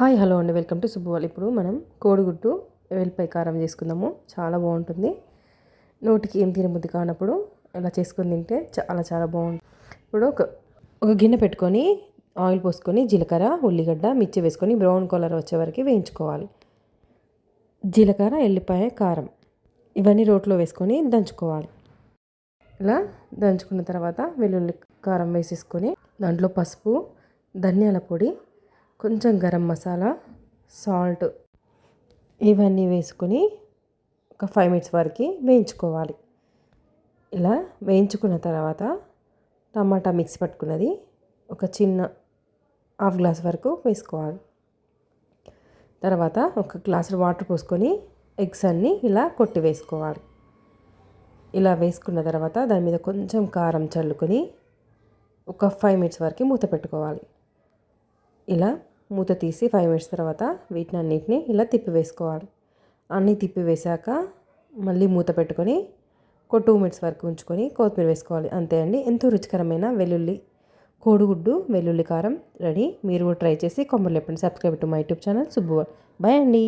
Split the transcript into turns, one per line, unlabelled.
Hi hello అండి. Welcome to సుబ్బువాల్. ఇప్పుడు మనం కోడిగుడ్డు వెల్లిపాయ కారం చేసుకుందాము. చాలా బాగుంటుంది. నోటికి ఏం తినబుద్ధి కానప్పుడు ఇలా చేసుకొని తింటే చాలా చాలా బాగుంటుంది. ఇప్పుడు ఒక ఒక గిన్నె పెట్టుకొని ఆయిల్ పోసుకొని జీలకర్ర ఉల్లిగడ్డ మిర్చి వేసుకొని బ్రౌన్ కలర్ వచ్చే వరకు వేయించుకోవాలి. జీలకర్ర ఎల్లిపాయ కారం ఇవన్నీ రోట్లో వేసుకొని దంచుకోవాలి. ఇలా దంచుకున్న తర్వాత వెల్లుల్లి కారం వేసేసుకొని దాంట్లో పసుపు ధనియాల పొడి కొంచెం గరం మసాలా సాల్ట్ ఇవన్నీ వేసుకొని ఒక ఫైవ్ మినిట్స్ వరకు వేయించుకోవాలి. ఇలా వేయించుకున్న తర్వాత టమాటా మిక్స్ పట్టుకున్నది ఒక చిన్న హాఫ్ గ్లాస్ వరకు వేసుకోవాలి. తర్వాత ఒక గ్లాసు వాటర్ పోసుకొని ఎగ్స్ అన్నీ ఇలా కొట్టి వేసుకోవాలి. ఇలా వేసుకున్న తర్వాత దాని మీద కొంచెం కారం చల్లుకొని ఒక ఫైవ్ మినిట్స్ వరకు మూత పెట్టుకోవాలి. ఇలా మూత తీసి ఫైవ్ మినిట్స్ తర్వాత వీటిని అన్నిటిని ఇలా తిప్పి వేసుకోవాలి అన్నీ తిప్పి వేసాక మళ్ళీ మూత పెట్టుకొని ఒక టూ మినిట్స్ వరకు ఉంచుకొని కొత్తిమీర వేసుకోవాలి. అంతే అండి. ఎంతో రుచికరమైన వెల్లుల్లి కోడిగుడ్డు వెల్లుల్లి కారం రెడీ. మీరు కూడా ట్రై చేసి కొమ్మలు చెప్పండి subscribe to my YouTube channel Subbu bye అండి.